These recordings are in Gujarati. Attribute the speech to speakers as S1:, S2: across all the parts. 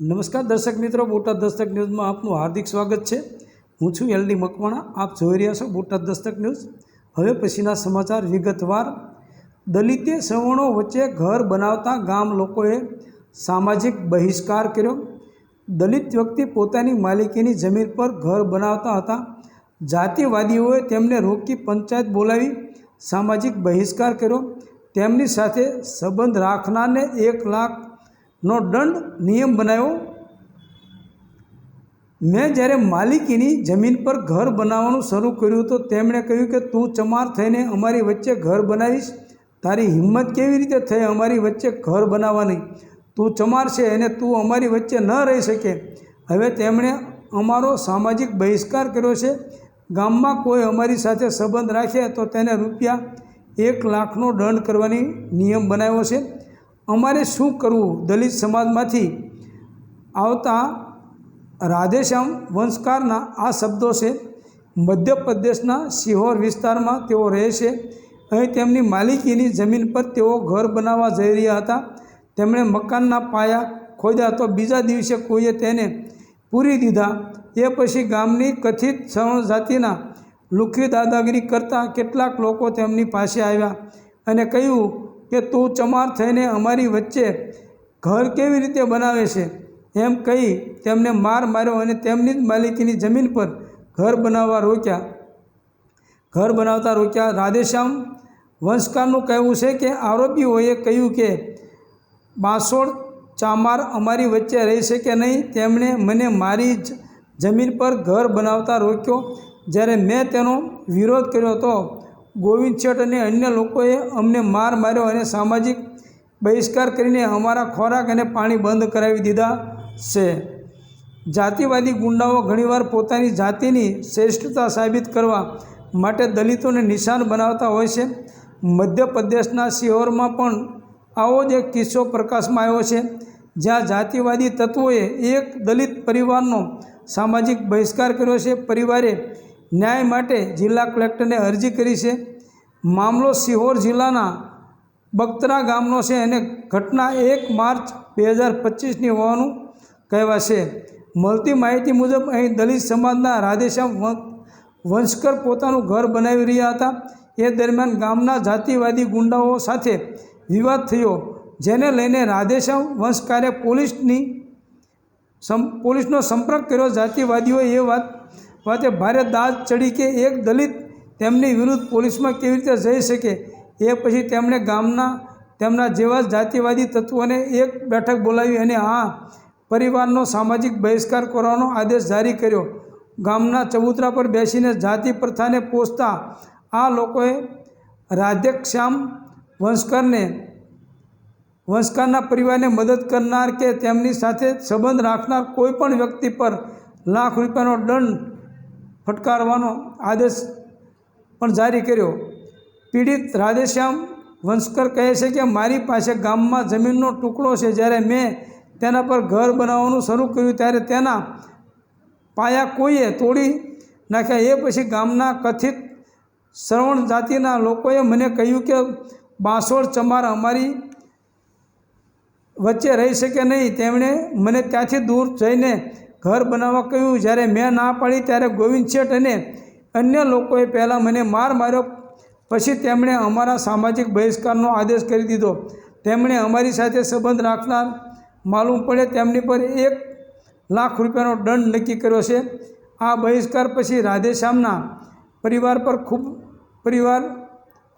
S1: નમસ્કાર દર્શક મિત્રો, બોટાદ દસ્તક ન્યૂઝમાં આપનું હાર્દિક સ્વાગત છે. હું છું એલડી મકવાણા, આપ જોઈ રહ્યા છો બોટાદ દસ્તક ન્યૂઝ. હવે પછીના સમાચાર વિગતવાર. દલિતે સવર્ણો વચ્ચે ઘર બનાવતા ગામ લોકોએ સામાજિક બહિષ્કાર કર્યો. દલિત વ્યક્તિ પોતાની માલિકીની જમીન પર ઘર બનાવતા હતા. જાતિવાદીઓએ તેમને રોકી પંચાયત બોલાવી સામાજિક બહિષ્કાર કર્યો. તેમની સાથે સંબંધ રાખનારને એક લાખનો દંડ નિયમ બનાવ્યો. મેં જ્યારે માલિકીની જમીન પર ઘર બનાવવાનું શરૂ કર્યું તો તેમણે કહ્યું કે, તું ચમાર થઈને અમારી વચ્ચે ઘર બનાવીશ. તારી હિંમત કેવી રીતે થઈ અમારી વચ્ચે ઘર બનાવવાની? તું ચમાર છે અને તું અમારી વચ્ચે ન રહી શકે. હવે તેમણે અમારો સામાજિક બહિષ્કાર કર્યો છે. ગામમાં કોઈ અમારી સાથે સંબંધ રાખે તો તેને રૂપિયા એક લાખનો દંડ કરવાની નિયમ બનાવ્યો છે. અમારે શું કરવું? દલિત સમાજમાંથી આવતા રાધેશ્યામ વંશકારના આ શબ્દો છે. મધ્યપ્રદેશના સિહોર વિસ્તારમાં તેઓ રહે છે. અહીં તેમની માલિકીની જમીન પર તેઓ ઘર બનાવવા જઈ રહ્યા હતા. તેમણે મકાનના પાયા ખોદ્યા તો બીજા દિવસે કોઈએ તેને પૂરી દીધા. એ પછી ગામની કથિત સવર્ણ જાતિના લુખી દાદાગીરી કરતા કેટલાક લોકો તેમની પાસે આવ્યા અને કહ્યું કે તું ચમાર થઈને અમારી વચ્ચે ઘર કેવી રીતે બનાવે છે? એમ કહી તેમને માર માર્યો અને તેમની જ માલિકીની જમીન પર ઘર બનાવવા રોક્યા. ઘર બનાવતા રોક્યા. રાધેશ્યામ વંશકારનું કહેવું છે કે આરોપીઓએ કહ્યું કે બાંસોડ ચામાર અમારી વચ્ચે રહી કે નહીં? તેમણે મને મારી જ જમીન પર ઘર બનાવતા રોક્યો. જ્યારે મેં તેનો વિરોધ કર્યો તો ગોવિંદ શેઠ અને અન્ય લોકોએ અમને માર માર્યો અને સામાજિક બહિષ્કાર કરીને અમારા ખોરાક અને પાણી બંધ કરાવી દીધા છે. જાતિવાદી ગુંડાઓ ઘણીવાર પોતાની જાતિની શ્રેષ્ઠતા સાબિત કરવા માટે દલિતોને નિશાન બનાવતા હોય છે. મધ્યપ્રદેશના સિહોરમાં પણ આવો જ એક કિસ્સો પ્રકાશમાં આવ્યો છે, જ્યાં જાતિવાદી તત્વોએ એક દલિત પરિવારનો સામાજિક બહિષ્કાર કર્યો છે. પરિવારે ન્યાય માટે જિલ્લા કલેક્ટરને અરજી કરી છે. મામલો સિહોર જિલ્લાના બગતરા ગામનો છે અને ઘટના એક માર્ચ બે હજાર પચીસની હોવાનું કહેવાશે મળતી માહિતી મુજબ અહીં દલિત સમાજના રાધેશ્યામ વંશકર પોતાનું ઘર બનાવી રહ્યા હતા. એ દરમિયાન ગામના જાતિવાદી ગુંડાઓ સાથે વિવાદ થયો, જેને લઈને રાધેશ્યામ વંશકારે પોલીસની પોલીસનો સંપર્ક કર્યો. જાતિવાદીઓએ એ વાત વાતે ભારે દાજ ચડી કે એક દલિત તેમની વિરુદ્ધ પોલીસમાં કેવી રીતે જઈ શકે? એ પછી તેમણે ગામના, તેમના જેવા જાતિવાદી તત્વોને એક બેઠક બોલાવી અને આ પરિવારનો સામાજિક બહિષ્કાર કરવાનો આદેશ જારી કર્યો. ગામના ચબૂતરા પર બેસીને જાતિ પ્રથાને પોષતા આ લોકોએ રાધ્યક્ષ્યામ વંશકરને, વંશકારના પરિવારને મદદ કરનાર કે તેમની સાથે સંબંધ રાખનાર કોઈપણ વ્યક્તિ પર લાખ રૂપિયાનો દંડ ફટકારવાનો આદેશ પણ જારી કર્યો. પીડિત રાધેશ્યામ વંશકર કહે છે કે, મારી પાસે ગામમાં જમીનનો ટુકડો છે. જ્યારે મેં તેના પર ઘર બનાવવાનું શરૂ કર્યું, ત્યારે તેના પાયા કોઈએ તોડી નાખ્યા? એ પછી ગામના કથિત શ્રવણ જાતિના લોકોએ મને કહ્યું કે બાંસોડ ચમાર અમારી વચ્ચે રહી શકે નહીં. તેમણે મને ત્યાંથી દૂર જઈને ઘર બનાવવા કહ્યું. જ્યારે મેં ના પાડી ત્યારે ગોવિંદ શેઠ અને અન્ય લોકોએ પહેલાં મને માર માર્યો. પછી તેમણે અમારા સામાજિક બહિષ્કારનો આદેશ કરી દીધો. તેમણે અમારી સાથે સંબંધ રાખનાર માલુમ પડે તેમની પર એક લાખ રૂપિયાનો દંડ નક્કી કર્યો છે. આ બહિષ્કાર પછી રાધેશ્યામના પરિવાર પર ખૂબ, પરિવાર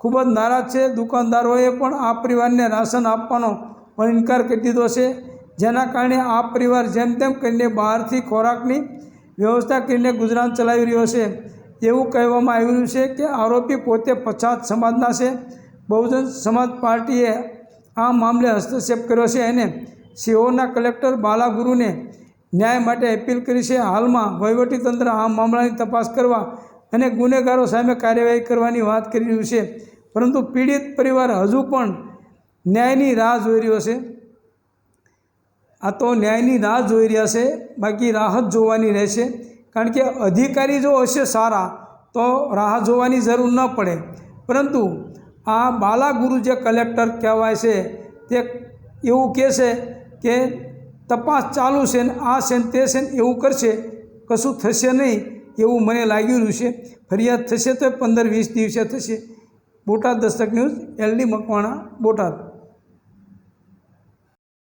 S1: ખૂબ જ નારાજ છે. દુકાનદારોએ પણ આ પરિવારને રાશન આપવાનો પણ ઇનકાર કરી દીધો છે. જેના કારણે આ પરિવાર જેમ તેમ કરીને બહારથી ખોરાકની વ્યવસ્થા કરીને ગુજરાન ચલાવી રહ્યો છે. એવું કહેવામાં આવી રહ્યું છે કે આરોપી પોતે પછાત સમાજના છે. બહુજન સમાજ પાર્ટીએ આ મામલે હસ્તક્ષેપ કર્યો છે અને સિહોરના કલેક્ટર બાલાગુરુને ન્યાય માટે અપીલ કરી છે. હાલમાં વહીવટીતંત્ર આ મામલાની તપાસ કરવા અને ગુનેગારો સામે કાર્યવાહી કરવાની વાત કરી રહ્યું છે. પરંતુ પીડિત પરિવાર હજુ પણ ન્યાયની રાહ જોઈ રહ્યો છે. આ તો ન્યાયની રાહ જોઈ રહ્યા છે, બાકી રાહત જોવાની રહેશે. કારણ કે અધિકારી જો હશે સારા, તો રાહ જોવાની જરૂર ન પડે. પરંતુ આ બાલાગુરુ જે કલેક્ટર કહેવાય છે, તે એવું કહેશે કે તપાસ ચાલુ છે ને આ છે ને તે છે ને એવું કરશે, કશું થશે નહીં એવું મને લાગી રહ્યું છે. ફરિયાદ થશે તો પંદર વીસ દિવસે થશે. Botad Dastak news, L D Makwana, Botad.